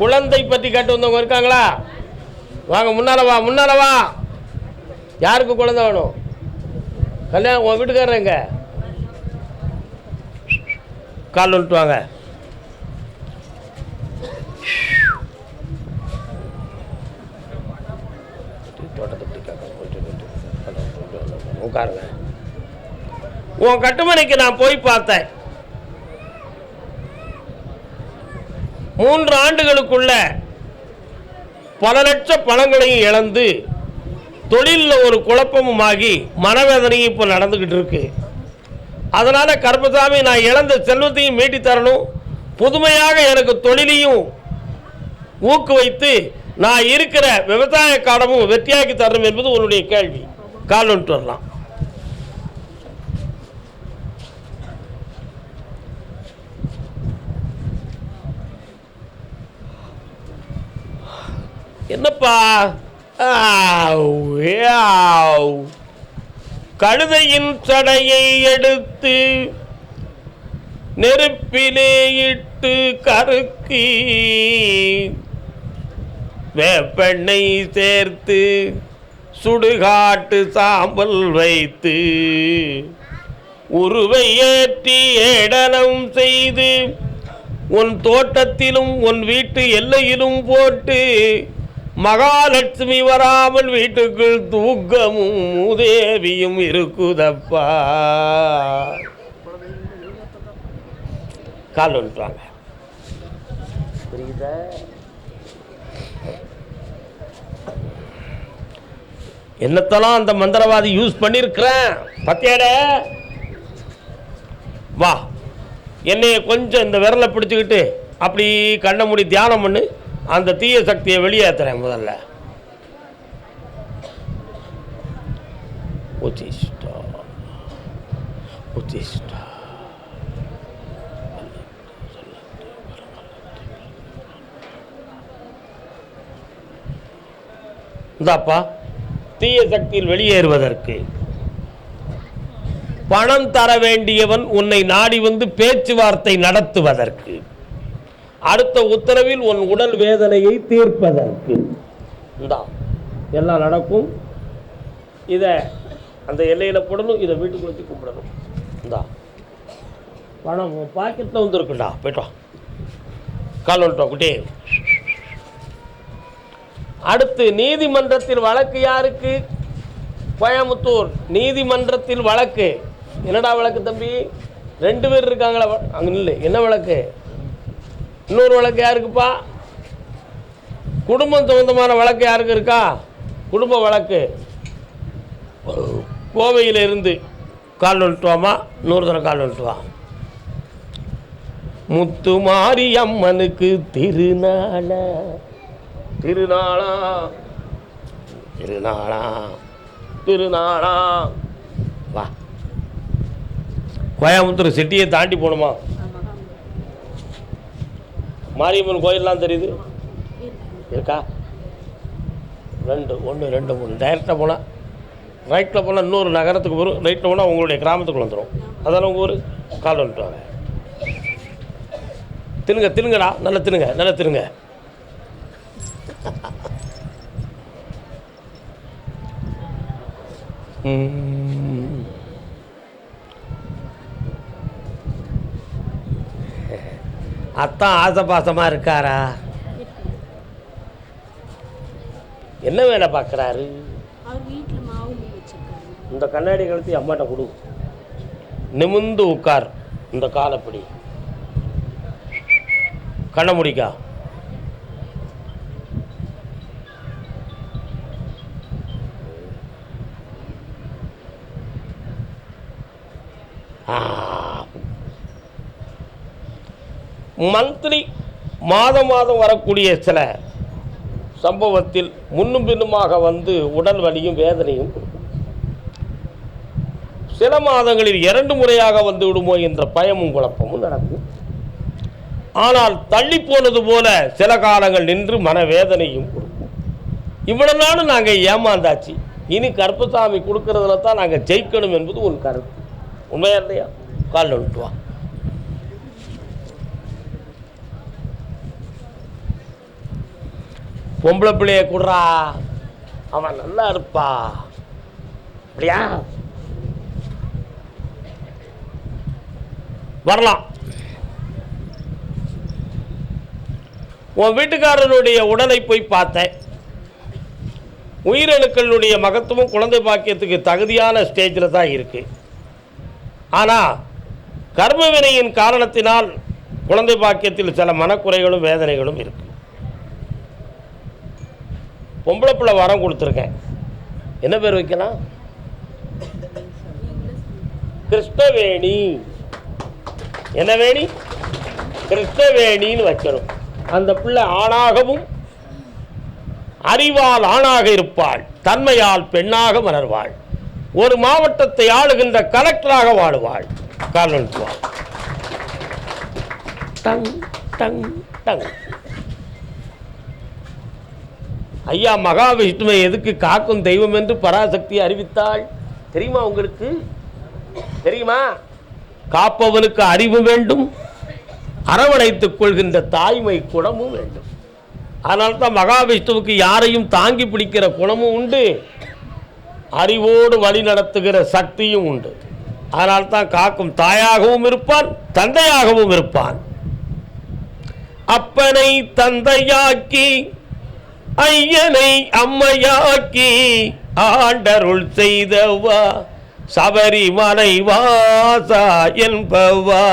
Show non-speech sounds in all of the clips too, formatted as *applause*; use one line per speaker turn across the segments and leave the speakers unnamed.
குழந்தை பற்றி கேட்டு வந்தவங்க இருக்காங்களா? வாங்க முன்னால வா முன்னால வா. யாருக்கு குழந்தை வேணும்? கல்யாணம் உன் வீட்டுக்காரர் எங்க? கால் வந்துட்டு வாங்க. உட்காருங்க. உன் கட்டுமனைக்கு நான் போய் பார்த்தேன். மூன்று ஆண்டுகளுக்குள்ள பல லட்ச பணங்களையும் இழந்து தொழிலில் ஒரு குழப்பமும் ஆகி மனவேதனையும் இப்போ நடந்துக்கிட்டு இருக்கு. அதனால் கருப்பசாமி நான் இழந்த செல்வத்தையும் மீட்டி தரணும். புதுமையாக எனக்கு தொழிலையும் ஊக்குவித்து நான் இருக்கிற விவசாய காலமும் வெற்றியாக்கி தரணும் என்பது உன்னுடைய கேள்வி. கால் வந்துட்டு வரலாம். என்னப்பா? ஆவ், கழுதையின் சடையை எடுத்து நெருப்பிலே இட்டு கருக்கி வேப்பெண்ணை சேர்த்து சுடுகாட்டு சாம்பல் வைத்து உருவை ஏற்றி ஏடனம் செய்து உன் தோட்டத்திலும் உன் வீட்டு எல்லையிலும் போட்டு மகாலட்சுமி வராமல் வீட்டுக்குள் தூக்கமும் மூதேவியும் இருக்குதப்பா. கால் வந்துட்டாங்க புரியுதா? என்னத்தெல்லாம் அந்த மந்திரவாதி யூஸ் பண்ணியிருக்கிறேன் பத்தியாட. வா. என்னைய கொஞ்சம் இந்த விரலை பிடிச்சிக்கிட்டு அப்படி கண்ணை மூடி தியானம் பண்ணு. அந்த தீய சக்தியை வெளியேற்றுறேன் முதல்ல. இந்தாப்பா தீய சக்தியில் வெளியேறுவதற்கு பணம் தர வேண்டியவன் உன்னை நாடி வந்து பேச்சுவார்த்தை நடத்துவதற்கு. அடுத்த உத்தரவில் உன் உடல் வேதனையை தீர்ப்பதற்கு. இந்தா எல்லாம் நடக்கும். இதை அந்த எல்லையில் போடணும் இதை வீட்டுக்கு வச்சு கும்பிடணும். இந்தா. பணம் உன் பாக்கெட்டில் வந்துருக்குண்டா போயிட்டு கால் வந்துட்டோம் குட்டே. அடுத்து நீதிமன்றத்தில் வழக்கு யாருக்கு? கோயம்புத்தூர். நீதிமன்றத்தில் வழக்கு. என்னடா வழக்கு தம்பி? ரெண்டு பேர் இருக்காங்களா? அங்கே இல்லை என்ன வழக்கு? இன்னொரு வழக்கு யாருக்குப்பா? குடும்பம் சம்பந்தமான வழக்கு யாருக்கு இருக்கா? குடும்ப வழக்கு. கோவையில் இருந்து கால் வந்துட்டு நூறு தடவை கால் வந்துட்டு வா முத்து மாரியம்மனுக்கு திருநாள. திருநாளா. திருநாளா. திருநாளா. வா. கோயம்புத்தூர் சிட்டியை தாண்டி போகணுமா மாரியம்மன் கோயிலெலாம் தெரியுது? இருக்கா? ரெண்டு ஒன்று ரெண்டு மூணு. டைரெக்டாக போனால் ரைட்டில் போனால் இன்னொரு நகரத்துக்கு வரும் ரைட்டில் போனால் உங்களுடைய கிராமத்துக்குள்ள வந்துடும் அதெல்லாம் உங்கள் ஊர்? கால் வந்துட்டுவாங்க தின்னுங்க தின்னுங்கடா. நல்லா தின்னுங்க நல்லா தின்னுங்க. ம். அத்தான் ஆசபாசமாக இருக்காரா? என்ன வேலை பார்க்குறாரு? இந்த கண்ணாடி கழுத்தி அம்மாட்ட கொடு. நிமிந்து உட்கார். இந்த காலப்படி. கண்ண முடிக்கா. மந்த்லி மாதம் மாதம் வரக்கூடிய சில சம்பவத்தில் முன்னும் பின்னுமாக வந்து உடல் வலியும் வேதனையும் கொடுக்கும். சில மாதங்களில் இரண்டு முறையாக வந்து விடுமோ என்ற பயமும் குழப்பமும் நடக்கும். ஆனால் தள்ளி போனது போல சில காலங்கள் நின்று மனவேதனையும் கொடுக்கும். இவ்வளவு நாளும் நாங்கள் ஏமாந்தாச்சு. இனி கருப்பசாமி கொடுக்கறதுல தான் நாங்கள் ஜெயிக்கணும் என்பது உன் கருத்து. உண்மையா இல்லையா? கால் விட்டு பொம்பளை பிள்ளைய கூடுறா. அவன் நல்லா இருப்பா. அப்படியா? வரலாம். உன் வீட்டுக்காரனுடைய உடலை போய் பார்த்தேன். உயிரணுக்களுடைய மகத்துவம் குழந்தை பாக்கியத்துக்கு தகுதியான ஸ்டேஜில் தான் இருக்கு. ஆனால் கர்மவினையின் காரணத்தினால் குழந்தை பாக்கியத்தில் சில மனக்குறைகளும் வேதனைகளும் இருக்கு. பொம்பளை பிள்ளை வரம் கொடுத்துருக்கேன். என்ன பேர் வைக்கலாம்? கிருஷ்ணவேணி. என்ன வேணி? கிருஷ்ணவேணின்னு வைக்கணும். அந்த பிள்ளை ஆணாகவும் அறிவால் ஆணாக இருப்பாள். தன்மையால் பெண்ணாக மலர்வாள். ஒரு மாவட்டத்தை ஆளுகின்ற கலெக்டராக வாழுவாள். கால் நிறுத்துவாள் டங் டங் டங். ஐயா மகாவிஷ்ணுவை எதுக்கு காக்கும் தெய்வம் என்று பராசக்தி அறிவித்தாள்? தெரியுமா உங்களுக்கு? தெரியுமா? காப்பவனுக்கு அறிவு வேண்டும் அரவணைத்துக் கொள்கின்ற தாய்மை குணமும் வேண்டும். அதனால தான் மகாவிஷ்ணுவுக்கு யாரையும் தாங்கி பிடிக்கிற குணமும் உண்டு. அறிவோடு வழி நடத்துகிற சக்தியும் உண்டு. அதனால் தான் காக்கும் தாயாகவும் இருப்பான் தந்தையாகவும் இருப்பான். அப்பனை தந்தையாக்கி ஐயனை அம்மையாக்கி ஆண்டருள் செய்தவா? சபரிமலை வாசா என்பவா?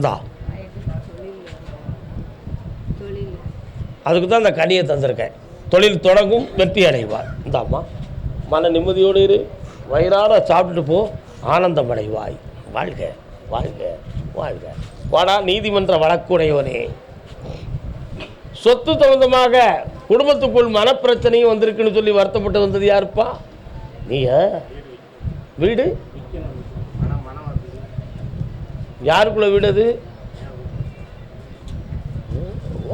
தான் அதுக்கு தான் அந்த கனியை தந்திருக்கேன். தொழில் தொடங்கும் வெற்றி அடைவார். இந்தாம்மா மன நிம்மதியோடு இரு. வயிறார சாப்பிட்டுட்டு போ. ஆனந்தம் அடைவாய். வாழ்க வாழ்க வாழ்க. வாடா நீதிமன்ற வழக்குடையவனே. சொத்து சம்பந்தமாக குடும்பத்துக்குள் மனப்பிரச்சனையும் வந்திருக்குன்னு சொல்லி வருத்தப்பட்டு வந்தது யாருப்பா? நீயா? வீடு? யாருக்குள்ள வீடு அது?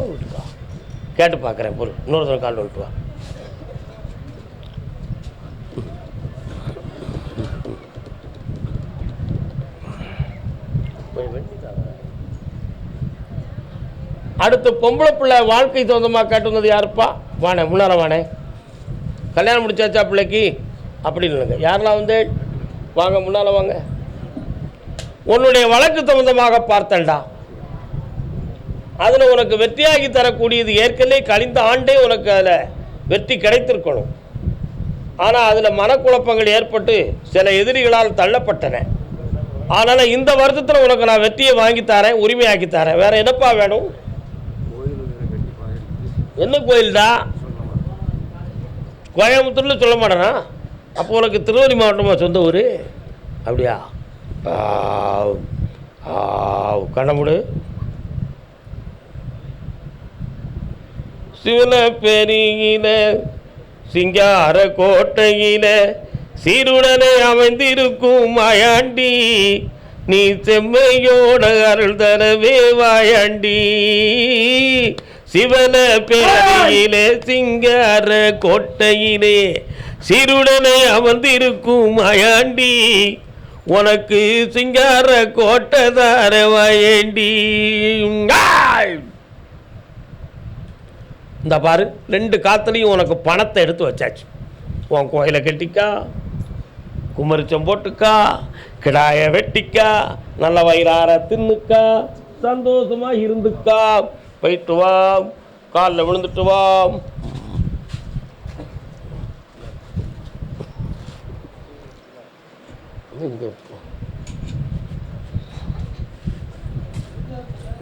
வீட்டுக்கா? கேட்டு பார்க்குறேன் பொருள் இன்னொருத்தர் கால் விட்டுவா போய். அடுத்து பொம்பளை பிள்ளை வாழ்க்கை சொந்தமாக கேட்டு வந்தது யாருப்பா? வாணே முன்னார வாணே. கல்யாணம் முடிச்சாச்சா பிள்ளைக்கு? அப்படின்னு இல்லைங்க. யாரெல்லாம் வந்து? வாங்க முன்னால் வாங்க. உன்னுடைய வழக்கு சம்பந்தமாக பார்த்தண்டா அதில் உனக்கு வெற்றியாகி தரக்கூடியது ஏற்கனவே கழிந்த ஆண்டே உனக்கு அதில் வெற்றி கிடைத்திருக்கணும். ஆனால் அதில் மனக்குழப்பங்கள் ஏற்பட்டு சில எதிரிகளால் தள்ளப்பட்டன. ஆனால் இந்த வருஷத்தில் உனக்கு நான் வெற்றியை வாங்கி தரேன் உரிமையாக்கி தரேன். வேறு என்னப்பா வேணும்? என்ன கோயில்டா? கோயம்புத்தூர்ல சொல்ல மாட்டேனா? அப்போ உனக்கு திருவள்ளி மாவட்டமா சொந்த ஊர்? அப்படியா? கண்ணமுடு சிவன பெருகின சிங்கார கோட்டையில சீருடனே அமைந்திருக்கும் மாயாண்டி நீ செம்மையோட அருள் தரவே வாயாண்டி சிவன பேரையிலே சிங்கார கோட்டையிலே சிறுடனை அமர்ந்திருக்கும் அயாண்டி உனக்கு சிங்கார கோட்டை வயண்டி. இந்த பாரு ரெண்டு காத்துலையும் உனக்கு பணத்தை எடுத்து வச்சாச்சு. உன் கோயிலை கட்டிக்கா குமரிச்சம் போட்டுக்கா கிடாய வெட்டிக்கா நல்ல வயிறார தின்னுக்கா சந்தோஷமா இருந்துக்கா. போயிட்டு வா காலில் விழுந்துட்டு வா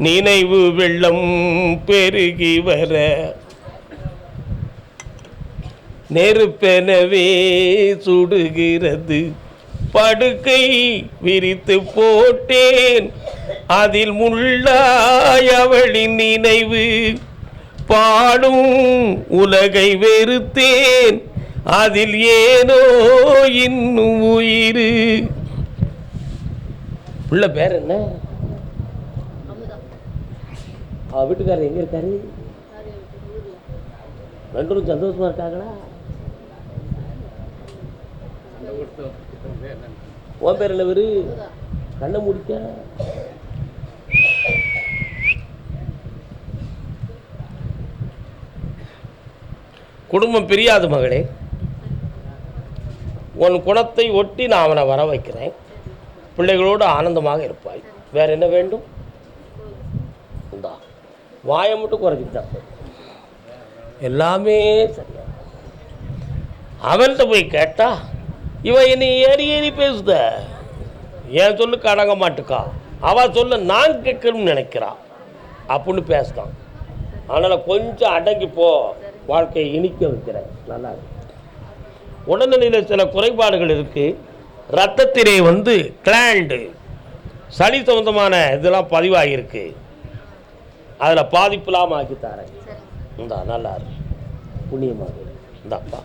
நினைவு வெள்ளம் பெருகி வர. நெருப்பெனவே சுடுகிறது. படுக்கை விரித்து போட்டேன். அதில் முள்ளாய் அவளின் நினைவு. பாடும் உலகை வெறுத்தேன். அதில் ஏனோ இன்னும் உயிர். உள்ள பேர் என்ன? வீட்டுக்காரர் எங்க இருக்காரு? ரெண்டு சந்தோஷமா இருக்காங்களா? உன் பேர் என்ன கண்ணை முடிக்க. குடும்பம் பிரியாது மகளே. உன் குணத்தை ஒட்டி நான் அவனை வர வைக்கிறேன். பிள்ளைகளோடு ஆனந்தமாக இருப்பாய். வேற என்ன வேண்டும்? இந்தா வாயை மட்டும் குறைச்சிக்கிட்டா எல்லாமே சரியா அவன்கிட்ட போய் கேட்டா இவன் என்னை ஏறி ஏறி பேசுத. என் சொல்லுக்கு அடங்க மாட்டுக்கா. அவ சொல்ல நான் கேட்கணும்னு நினைக்கிறா. அப்படின்னு பேசுதான். அதனால் கொஞ்சம் அடங்கி போ. வாழ்க்கையை இனிக்க வைக்கிறேன். நல்லா உடல்நிலையில் சில குறைபாடுகள் இருக்குது ரத்தத்திலே வந்து கிளாண்டு சளி சம்பந்தமான இதெல்லாம் பதிவாகியிருக்கு அதில் பாதிப்பு இல்லாமல் ஆக்கி தரேன். இந்தா நல்லா இருக்கு புண்ணியமாக இந்தாப்பா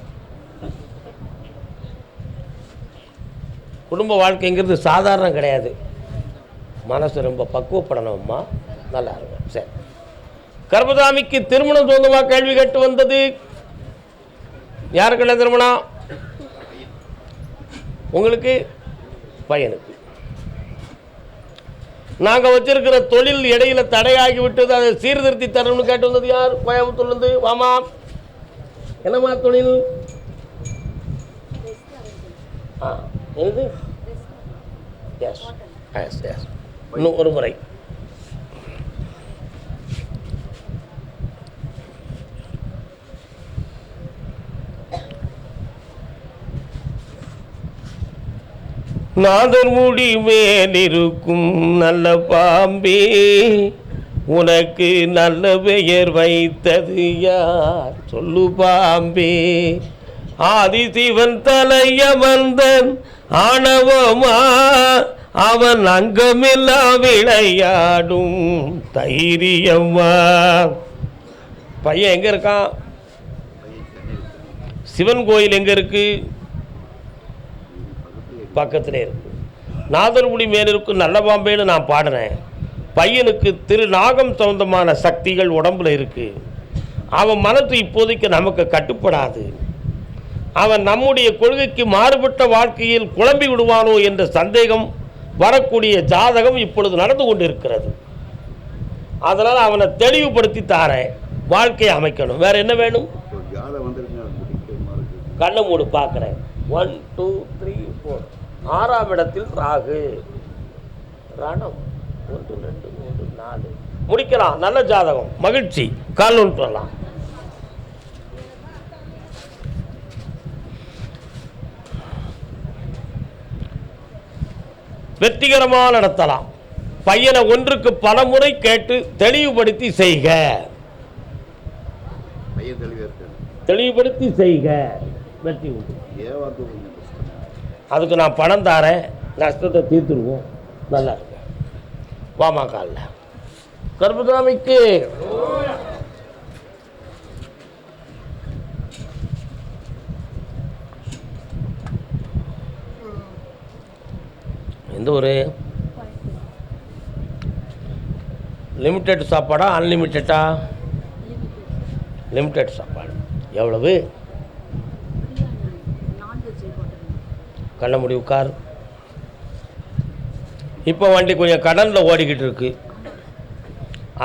குடும்ப வாழ்க்கைங்கிறது சாதாரணம் கிடையாது. மனசு ரொம்ப பக்குவப்படணும்மா. நல்லா இருக்கும் சரி. கர்மதாமிக்கு திருமணம் சொந்தமாக கேள்வி கேட்டு வந்தது. யாருக்குள்ள திருமணம்? உங்களுக்கு? பையனுக்கு. நாங்கள் வச்சிருக்கிற தொழில் இடையில தடையாகி விட்டது. அதை சீர்திருத்தி தரணும்னு கேட்டு வந்தது யார்? கோயம்புத்தூர்லேருந்து வாமா என்னம்மா தொழில்? ஆ. என்னது எஸ் எஸ் எஸ் இன்னும் ஒரு முறை நாதர் முடி மேலிருக்கும் நல்ல பாம்பே உனக்கு நல்ல பெயர் வைத்தது யார்? சொல்லு பாம்பே. ஆதிசிவன் தலையமர்ந்தன் ஆணவமா அவன் அங்கமெல்லாம் விளையாடும் தைரியம்மா பையன் எங்க இருக்கான்? சிவன் கோயில் எங்க இருக்கு? பக்கத்திலே இருக்கு. நாதர்முடி மேலிருக்கும் நல்ல பாம்பேன்னு நான் பாடுறேன். பையனுக்கு திரு நாகம் சம்பந்தமான சக்திகள் உடம்புல இருக்கு. அவன் மனது இப்போதைக்கு நமக்கு கட்டுப்படாது. அவன் நம்முடைய கொள்கைக்கு மாறுபட்ட வாழ்க்கையில் குழம்பி விடுவானோ என்ற சந்தேகம் வரக்கூடிய ஜாதகம் இப்பொழுது நடந்து கொண்டிருக்கிறது. அதனால் அவனை தெளிவுபடுத்தி தாரேன் வாழ்க்கையை அமைக்கணும். வேற என்ன வேணும்?
ஜாதகம்
கண்ணை மூடு பார்க்குறேன். ஒன் டூ த்ரீ ஃபோர் ஆறாம் இடத்தில் ராகு. ரணம். ஒன்று ரெண்டு மூன்று நாலு. முடிக்கலாம். நல்ல ஜாதகம். மகிழ்ச்சி. கால் ஒன்று வெற்றிகரமாக நடத்தலாம். பையனை ஒன்றுக்கு பல முறை கேட்டு தெளிவுபடுத்தி செய்க. தெளிவுபடுத்தி செய்க. வெற்றி உண்டு. அதுக்கு நான் பணம் தாரேன். நஷ்டத்தை தீர்த்துருவோம். நல்லா இருக்கு. வாமா காலில். கர்மசாமிக்கு எந்த ஒரு லிமிட்டெட் சாப்பாடா அன்லிமிட்டடா லிமிட்டெட் சாப்பாடு. எவ்வளவு? கண்ண முடிவு கார் இப்போ வண்டி கொஞ்சம் கடனில் ஓடிக்கிட்டு இருக்கு.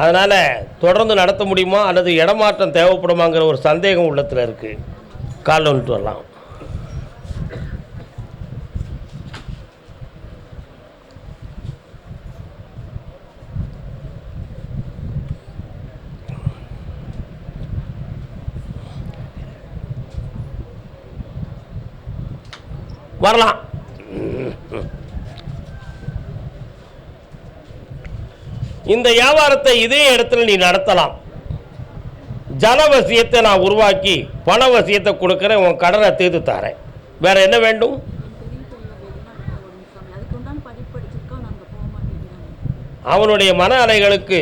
அதனால் தொடர்ந்து நடத்த முடியுமா? அல்லது இடமாற்றம் தேவைப்படுமாங்கிற ஒரு சந்தேகம் உள்ளத்தில் இருக்குது காலில் வந்துட்டு வரலாம். வரலாம். இந்த வியாபாரத்தை இதே இடத்துல நீ நடத்தலாம். ஜனவசியத்தை நான் உருவாக்கி பணவசியத்தை கொடுக்குறேன் உன் கடனை தீர்த்து தரேன். வேற என்ன வேண்டும்? அவனுடைய மன அலைகளுக்கு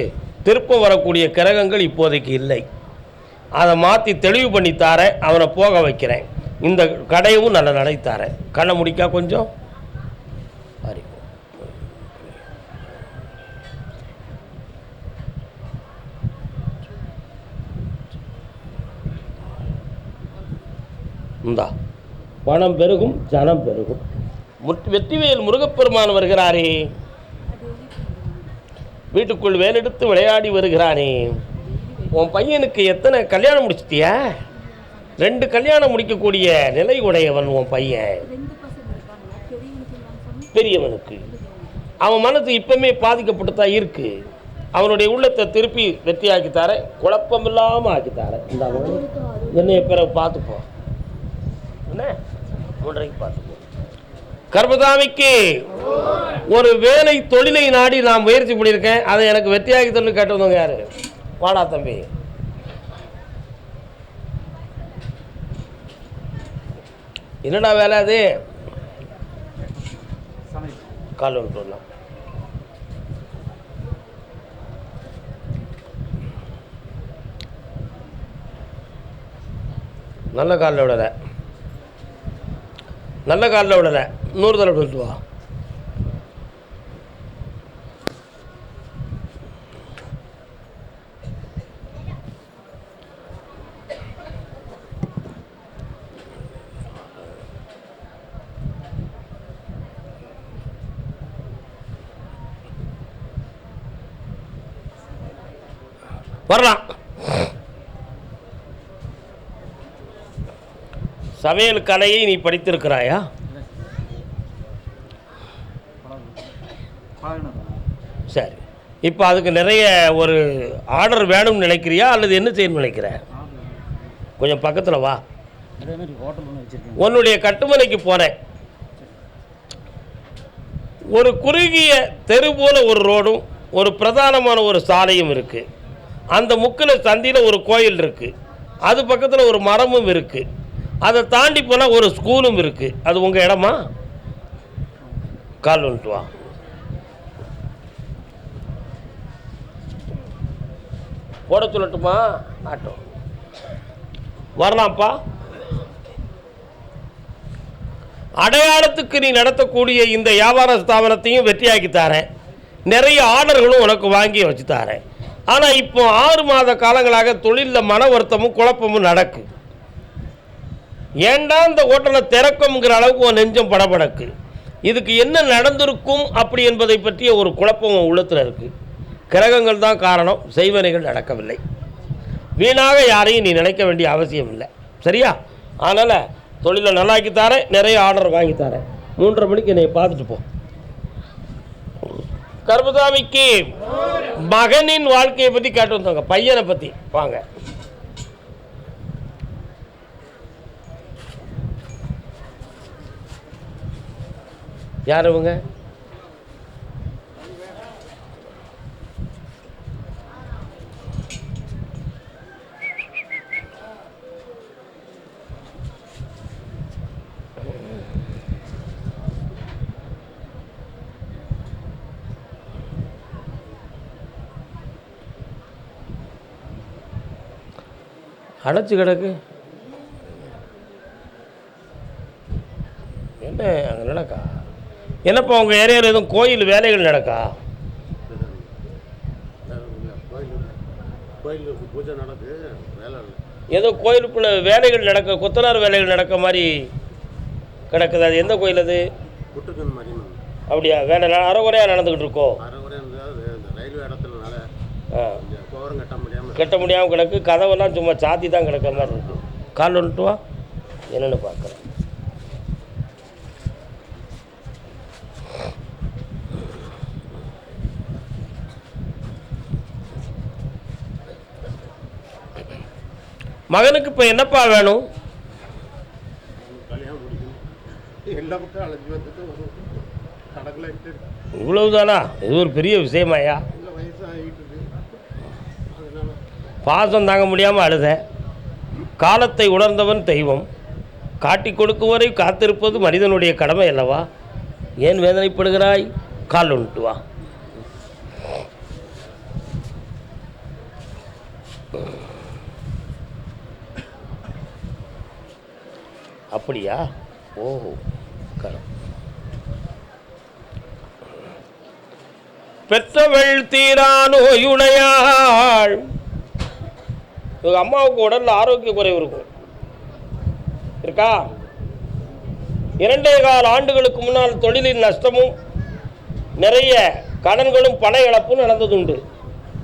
திருப்பம் வரக்கூடிய கிரகங்கள் இப்போதைக்கு இல்லை. அதை மாற்றி தெளிவு பண்ணி தாரேன் அவனை போக வைக்கிறேன். இந்த கடையும் நல்ல நடத்தாரேன் கண்ணை முடிக்கா கொஞ்சம்? சரி இந்தா. பணம் பெருகும் ஜனம் பெருகும். வெற்றிவேல் முருகப்பெருமான் வருகிறாரே. வீட்டுக்குள் வேலெடுத்து விளையாடி வருகிறானே. உன் பையனுக்கு எத்தனை கல்யாணம் முடிச்சிட்டியா? ரெண்டு கல்யாணம் முடிக்கக்கூடிய நிலை உடையவன் உன் பையன்.
பெரியவனுக்கு.
அவன் மனசு இப்பவுமே பாதிக்கப்பட்டு தான் இருக்கு. அவனுடைய உள்ளத்தை திருப்பி வெற்றியாக்கி தரேன் குழப்பமில்லாமல் ஆக்கி தரேன் இந்த என்னைய பிறகு பார்த்துப்போம். என்ன? மூன்றைக்கு பார்த்துப்போம். கர்மதாமிக்கு ஒரு வேலை தொழிலை நாடி நான் முயற்சி பண்ணியிருக்கேன். அதை எனக்கு வெற்றியாக்கி தரணும் கேட்டவங்க யாரு? வாடா தம்பி. என்னடா வேலை அது? கால் விட்டு வரலாம் நல்ல காலில் விடல. நல்ல காலில் விடல. நூறு தடவை விட்டு வா வரலாம் சமையல் கலையை நீ படித்திருக்கிறாயா? சரி. இப்போ அதுக்கு நிறைய ஒரு ஆர்டர் வேணும்னு நினைக்கிறியா? அல்லது என்ன செய்யணும்னு நினைக்கிற? கொஞ்சம் பக்கத்தில் வா. உன்னுடைய கட்டுமனைக்கு போகிறேன் ஒரு குறுகிய தெரு போல ஒரு ரோடும் ஒரு பிரதானமான ஒரு சாலையும் இருக்குது அந்த முக்கில் சந்தியில் ஒரு கோயில் இருக்குது அது பக்கத்தில் ஒரு மரமும் இருக்குது அதை தாண்டி போனால் ஒரு ஸ்கூலும் இருக்குது அது உங்கள் இடமா? கால் வந்துட்டு வா. போட சொல்லட்டுமா? ஆட்டோ. வரலாம்ப்பா. அடையாளத்துக்கு நீ நடத்தக்கூடிய இந்த வியாபார ஸ்தாபனத்தையும் வெற்றியாக்கி தாரேன். நிறைய ஆர்டர்களும் உனக்கு வாங்கி வச்சு தரேன். ஆனால் இப்போ ஆறு மாத காலங்களாக தொழிலில் மன வருத்தமும் குழப்பமும் நடக்கு. ஏண்டா இந்த ஹோட்டலை திறக்கும்ங்கிற அளவுக்கு உன் நெஞ்சம் படபடக்கு? இதுக்கு என்ன நடந்திருக்கும் அப்படி என்பதை பற்றிய ஒரு குழப்பம் உன் உள்ளத்தில் இருக்குது கிரகங்கள் தான் காரணம் செய்வனைகள் நடக்கவில்லை. வீணாக யாரையும் நீ நினைக்க வேண்டிய அவசியம் இல்லை. சரியா? அதனால் தொழிலை நல்லாக்கி தரேன் நிறைய ஆர்டர் வாங்கி தரேன். மூன்றரை மணிக்கு என்னை பார்த்துட்டு போ. கர்மசாமிக்கு மகனின் வாழ்க்கையை பற்றி கேட்டு வந்தாங்க பையனை பற்றி வாங்க. யார் இவங்க அடைச்சு கிடக்கு என்ன அங்கே நடக்கா என்னப்பா உங்கள் ஏரியாவில் எதுவும் கோயில் வேலைகள் நடக்கா?
கோயிலுக்கு பூஜை வேலை
ஏதோ கோயிலுக்குள்ள வேலைகள் நடக்க கொத்தனார் வேலைகள் நடக்க மாதிரி கிடக்குது. அது எந்த கோயில் அது? அப்படியா? வேலை ந- அரைகுறையாக நடந்துக்கிட்டு
இருக்கோம் ரயில்வே இடத்துலனால கட்ட முடியாமல்
முடியாமல் கிடக்கு. கதவெல்லாம் சும்மா சாத்தி தான் கிடக்கிற மாதிரி இருக்கு. கால் வந்துட்டு வா. என்னென்னு பார்க்குறேன் மகனுக்கு இப்போ என்னப்பா வேணும்? இவ்வளவுதானா? இது ஒரு பெரிய விஷயமாயா பாசம் தாங்க முடியாமல் அழுத. காலத்தை உணர்ந்தவன் தெய்வம். காட்டி கொடுக்கும் வரை காத்திருப்பது மனிதனுடைய கடமை அல்லவா? ஏன் வேதனைப்படுகிறாய்? கால் ஒன்று வா. அப்படியா? ஓ கரம். பெற்றவள் தீரா நோயுடையாள் இவங்க அம்மாவுக்கு உடல்ல ஆரோக்கிய குறைவு இருக்கும். இருக்கா? இரண்டே கால் ஆண்டுகளுக்கு முன்னால் தொழிலின் நஷ்டமும் நிறைய கடன்களும் பண இழப்பும் நடந்ததுண்டு.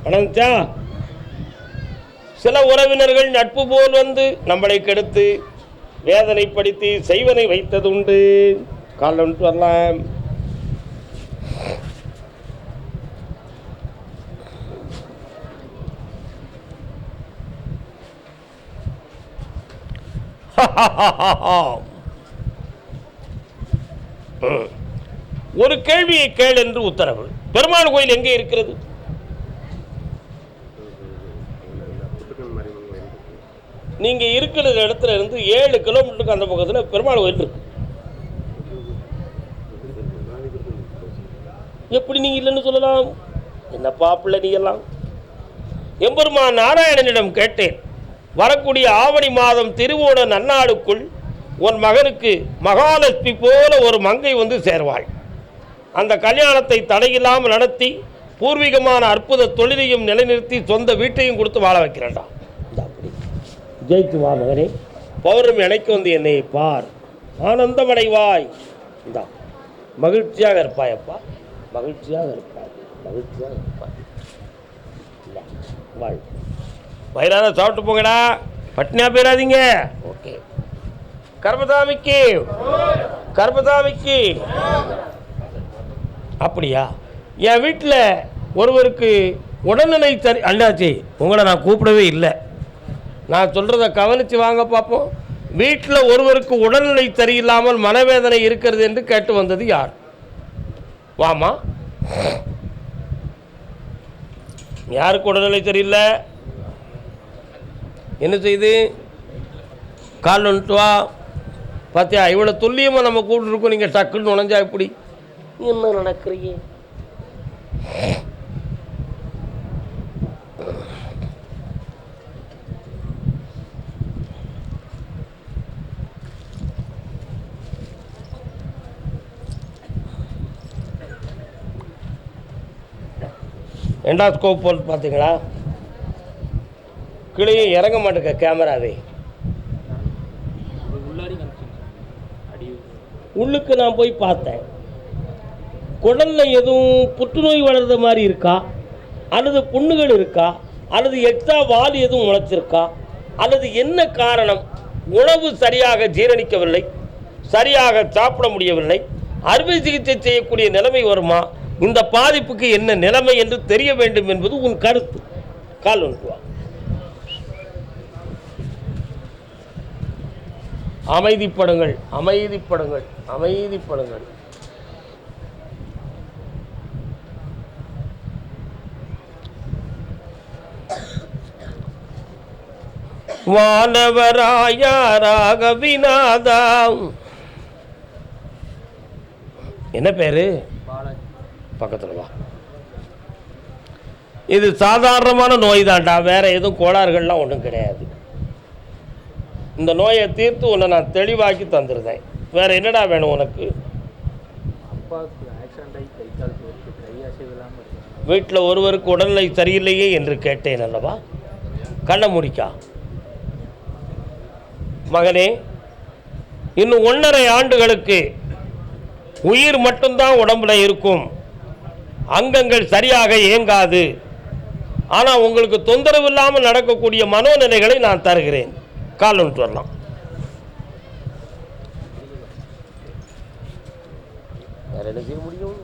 நடந்துச்சா? சில உறவினர்கள் நட்பு போல் வந்து நம்மளை கெடுத்து வேதனைப்படுத்தி செய்வனை வைத்தது உண்டு காலைல வந்துட்டு வரலாம். *laughs* ஒரு கேள்வியை கேள் என்று உத்தரவு. பெருமாள் கோயில் எங்கே இருக்கிறது
புத்துக்கன் மாரியம்மன் கோயில் இருக்கு.
நீங்கள் இருக்கிற இடத்துல இருந்து ஏழு கிலோமீட்டருக்கு அந்த பக்கத்தில் பெருமாள் கோயில் இருக்கு. எப்படி நீங்க இல்லைன்னு சொல்லலாம்? என்னப்பா பிள்ளை நீ எல்லாம்? எம்பெருமா நாராயணனிடம் கேட்டேன் வரக்கூடிய ஆவணி மாதம் திருவோண நன்னாடுக்குள் உன் மகனுக்கு மகாலட்சுமி போல ஒரு மங்கை வந்து சேர்வாள். அந்த கல்யாணத்தை தடையில்லாமல் நடத்தி பூர்வீகமான அற்புத தொழிலையும் நிலைநிறுத்தி சொந்த வீட்டையும் கொடுத்து வாழ வைக்கிறேன்டா. ஜெயித்து வா மகனே பௌர்ணமி அணைக்கு வந்து என்னை பார் ஆனந்தமடைவாய். இந்தா மகிழ்ச்சியாக இருப்பாய் அப்பா மகிழ்ச்சியாக இருப்பாய் மகிழ்ச்சியாக இருப்பாய். இல்லை வாழ். வயிறார சாப்பிட்டு போங்கடா பட்னியா போயிடாதீங்க. ஓகே. கர்மசாமிக்கு கர்மசாமிக்கு. அப்படியா? என் வீட்டில் ஒருவருக்கு உடல்நிலை சரி அண்ணாச்சி உங்களை நான் கூப்பிடவே இல்லை. நான் சொல்கிறத கவனித்து வாங்க பார்ப்போம். வீட்டில் ஒருவருக்கு உடல்நிலை சரியில்லாமல் மனவேதனை இருக்கிறது என்று கேட்டு வந்தது யார்? வாமா. யாருக்கு உடல்நிலை சரியில்லை? என்ன செய்யுது கால் வந்துட்டு வா. பார்த்தியா இவ்வளோ துல்லியமாக நம்ம கூப்பிட்டுருக்கோம் நீங்கள் டக்குன்னு நுழைஞ்சா இப்படி என்ன நடக்கிறீங்க? எண்டாஸ்கோப் போட்டு பார்த்தீங்களா? கீழே இறங்க மாட்டேங்க கேமராவே. உள்ளுக்கு நான் போய் பார்த்தேன். குடல்ல எதுவும் புற்றுநோய் வளர்ந்த மாதிரி இருக்கா? அல்லது புண்ணுகள் இருக்கா? அல்லது எக்ஸ்ட்ரா வால் எதுவும் முளைச்சிருக்கா? அல்லது என்ன காரணம்? உணவு சரியாக ஜீரணிக்கவில்லை. சரியாக சாப்பிட முடியவில்லை. அறுவை சிகிச்சை செய்யக்கூடிய நிலைமை வருமா? இந்த பாதிப்புக்கு என்ன நிலைமை என்று தெரிய வேண்டும் என்பது உன் கருத்து. கால் ஒன்று அமைதிப்படுங்கள் அமைதிப்படுங்கள் அமைதிப்படுங்கள். வானவராயாராக ராகவிநாதாம் என்ன பேரு? பக்கத்தில் வா. இது சாதாரணமான நோய் தான்டா வேற எதுவும் கோளாறுகள்லாம் ஒன்றும் கிடையாது. இந்த நோயை தீர்த்து உன்னை நான் தெளிவாக்கி தந்துருந்தேன். வேற என்னடா வேணும் உனக்கு? வீட்டில் ஒருவருக்கு உடல்நிலை சரியில்லையே என்று கேட்டேன் அல்லவா? கண்ண முடிக்கா. மகனே இன்னும் ஒன்றரை ஆண்டுகளுக்கு உயிர் மட்டும்தான் உடம்புல இருக்கும். அங்கங்கள் சரியாக இயங்காது. ஆனால் உங்களுக்கு தொந்தரவு இல்லாமல் நடக்கக்கூடிய மனோநிலைகளை நான் தருகிறேன். கால் ஒன்று வரலாம். வேறு என்ன செய்ய முடியும்?